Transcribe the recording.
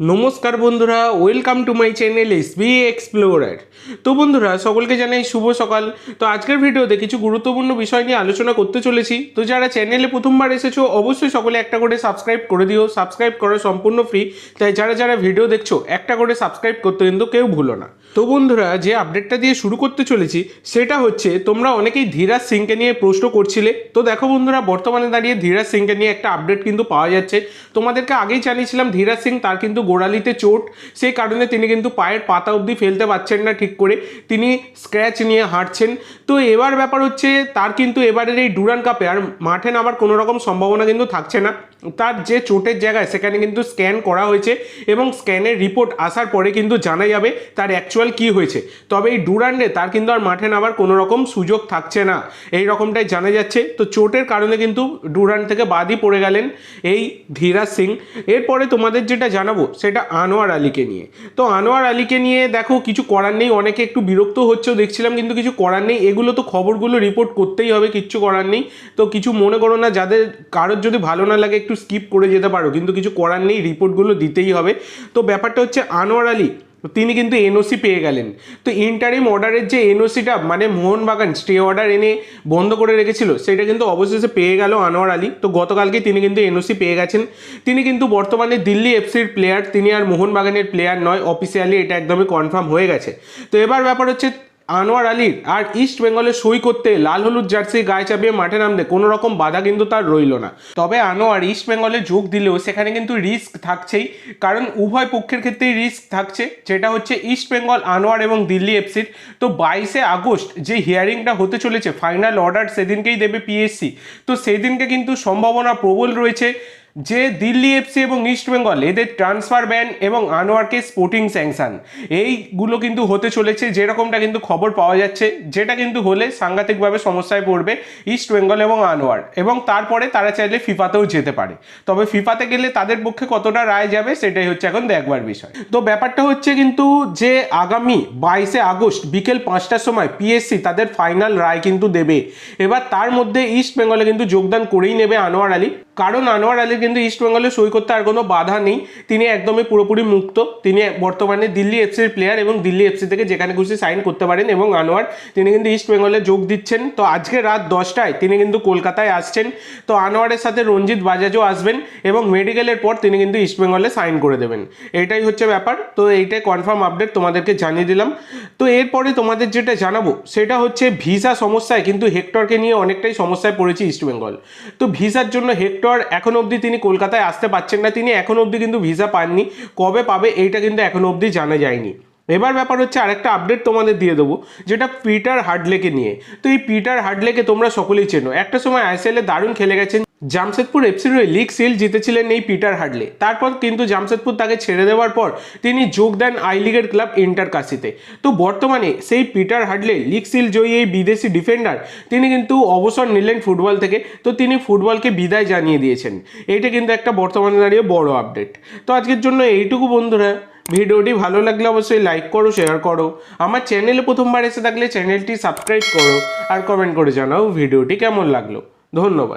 নমস্কার বন্ধুরা welcome to my channel S B explorer তো বন্ধুরা, সকলকে জানাই শুভ সকাল। তো আজকের ভিডিওতে কিছু গুরুত্বপূর্ণ বিষয় নিয়ে আলোচনা করতে চলেছি। তো যারা চ্যানেলে প্রথমবার এসেছ, অবশ্যই সকলে একটা করে সাবস্ক্রাইব করে দিও। সাবস্ক্রাইব করা সম্পূর্ণ ফ্রি তাই যারা যারা ভিডিও দেখছ, একটা করে সাবস্ক্রাইব করতে কিন্তু কেউ ভুলো না। তো বন্ধুরা, যে আপডেটটা দিয়ে শুরু করতে চলেছি, সেটা হচ্ছে তোমরা অনেকেই ধীরাজ সিংকে নিয়ে প্রশ্ন করছিলে। তো দেখো বন্ধুরা, বর্তমানে দাঁড়িয়ে ধীরাজ সিংকে নিয়ে একটা আপডেট কিন্তু পাওয়া যাচ্ছে। তোমাদেরকে আগেই জানিয়েছিলাম, ধীরাজ সিং তার কিন্তু গোড়ালিতে চোট। সেই কারণে তিনি কিন্তু পায়ের পাতা অবধি ফেলতে পারছেন না ঠিক করে। তিনি স্ক্র্যাচ নিয়ে হাঁটছেন। তো এবার ব্যাপার হচ্ছে, তার কিন্তু এবারের এই ডুরান কাপে আর মাঠে নামার কোনো রকম সম্ভাবনা কিন্তু থাকছে না। তার যে চোটের জায়গায়, সেখানে কিন্তু স্ক্যান করা হয়েছে এবং স্ক্যানের রিপোর্ট আসার পরে কিন্তু জানা যাবে তার অ্যাকচুয়াল কি হয়েছে। তবে এই ডুরান্ডে তার কিন্তু আর মাঠে নামার কোনো রকম সুযোগ থাকছে না। এই রকমটাই জানা যাচ্ছে। তো চোটের কারণে কিন্তু ডুরান্ড থেকে বাদই পড়ে গেলেন এই ধীরাজ সিং। এরপরে তোমাদের যেটা জানাব, সেটা আনোয়ার আলীকে নিয়ে। তো আনোয়ার আলীকে নিয়ে দেখো, কিছু করার নেই। অনেকে একটু বিরক্ত হচ্ছেও দেখছিলাম, কিন্তু কিছু করার নেই। এগুলো তো খবরগুলো রিপোর্ট করতেই হবে, কিচ্ছু করার নেই। তো কিছু মনে করো না, যাদের কারোর যদি ভালো না লাগে একটু স্কিপ করে যেতে পারো। কিন্তু কিছু করার নেই রিপোর্টগুলো দিতেই হবে। তো ব্যাপারটা হচ্ছে আনোয়ার আলী, তিনি কিন্তু এনওসি পেয়ে গেলেন। তো ইন্টারিম অর্ডারের যে এনওসিটা মানে মোহনবাগান স্টে অর্ডার এনে বন্ধ করে রেখেছিল, সেটা কিন্তু অবশেষে পেয়ে গেল আনোয়ার আলী। তো গতকালকে তিনি কিন্তু এনওসি পেয়ে গেছেন। তিনি কিন্তু বর্তমানে দিল্লি এফসির প্লেয়ার তিনি আর মোহনবাগানের প্লেয়ার নয় অফিসিয়ালি এটা একদমই কনফার্ম হয়ে গেছে। তো এবার ব্যাপার হচ্ছে আনোয়ার আলীর আর ইস্ট বেঙ্গলে সই করতে লাল হলুদ জার্সি গায়ে চাপিয়ে মাঠে নামতে কোনো রকম বাধা কিন্তু তার রইল না। তবে আনোয়ার ইস্ট বেঙ্গলে যোগ দিলেও সেখানে কিন্তু রিস্ক থাকছেই, কারণ উভয় পক্ষের ক্ষেত্রেই রিস্ক থাকছে, যেটা হচ্ছে ইস্ট বেঙ্গল, আনোয়ার এবং দিল্লি এফসির। তো বাইশে আগস্ট যে হিয়ারিংটা হতে চলেছে, ফাইনাল অর্ডার সেদিনকেই দেবে পিএসসি। তো সেদিনকে কিন্তু সম্ভাবনা প্রবল রয়েছে। যে দিল্লি এফসি এবং ইস্ট বেঙ্গল এদের ট্রান্সফার ব্যান এবং আনোয়ারকে স্পোর্টিং স্যাংশন এইগুলো কিন্তু হতে চলেছে, যেরকমটা কিন্তু খবর পাওয়া যাচ্ছে, যেটা কিন্তু হলে সাংঘাতিকভাবে সমস্যায় পড়বে ইস্ট বেঙ্গল এবং আনোয়ার। এবং তারপরে তারা চাইলে ফিফাতেও যেতে পারে। তবে ফিফাতে গেলে তাদের পক্ষে কতটা রায় যাবে, সেটাই হচ্ছে এখন দেখবার বিষয়। তো ব্যাপারটা হচ্ছে কিন্তু যে আগামী বাইশে আগস্ট বিকেল পাঁচটার সময় পিএসসি তাদের ফাইনাল রায় কিন্তু দেবে। এবার তার মধ্যে ইস্ট বেঙ্গলে কিন্তু যোগদান করেই নেবে আনোয়ার আলী। কারণ আনোয়ার আলীর কিন্তু ইস্টবেঙ্গলে সই করতে আর কোনো বাধা নেই। তিনি একদমই পুরোপুরি মুক্ত। তিনি বর্তমানে দিল্লি এফসির প্লেয়ার এবং দিল্লি এফসি থেকে যেখানে খুশি সাইন করতে পারেন এবং আনোয়ার, তিনি কিন্তু ইস্টবেঙ্গলে যোগ দিচ্ছেন। তো আজকে রাত দশটায় তিনি কিন্তু কলকাতায় আসছেন। তো আনোয়ারের সাথে রঞ্জিত বাজাজও আসবেন এবং মেডিকেলের পর তিনি কিন্তু ইস্টবেঙ্গলে সাইন করে দেবেন। এটাই হচ্ছে ব্যাপার। তো এইটাই কনফার্ম আপডেট তোমাদেরকে জানিয়ে দিলাম। তো এরপরে তোমাদের যেটা জানাব, সেটা হচ্ছে ভিসা সমস্যায় কিন্তু হেক্টরকে নিয়ে অনেকটাই সমস্যায় পড়েছে ইস্টবেঙ্গল তো ভিসার জন্য হেক্টর এখন অবধি তিনি কলকাতায় আসতে পারছেন না। তিনি এখন অবধি কিন্তু ভিসা পাননি। কবে পাবে এইটা কিন্তু এখন অবধি জানা যায়নি। এবার ব্যাপার হচ্ছে আরেকটা আপডেট তোমাদের দিয়ে দেবো, যেটা পিটার হার্ডলেকে নিয়ে। তো এই পিটার হার্ডলেকে তোমরা সকলেই চেনো। একটা সময় আইসিএলে দারুণ খেলে গেছেন। জামশেদপুর এফসির লিগ সিল জিতেছিলেন এই পিটার হার্ডলে তারপর কিন্তু জামশেদপুর তাকে ছেড়ে দেওয়ার পর তিনি যোগ দেন আই লিগের ক্লাব ইন্টার কাশিতে তো বর্তমানে সেই পিটার হার্ডলে লিগ সিল জয়ী এই বিদেশি ডিফেন্ডার তিনি কিন্তু অবসর নিলেন ফুটবল থেকে। তো তিনি ফুটবলকে বিদায় জানিয়ে দিয়েছেন। এইটা কিন্তু একটা বর্তমানে দাঁড়িয়ে বড় আপডেট তো আজকের জন্য এইটুকু বন্ধুরা। ভিডিওটি ভালো লাগলে অবশ্যই লাইক করো শেয়ার করো। আমার চ্যানেলে প্রথমবার এসে থাকলে চ্যানেলটি সাবস্ক্রাইব করো। আর কমেন্ট করে জানাও ভিডিওটি কেমন লাগল। ধন্যবাদ।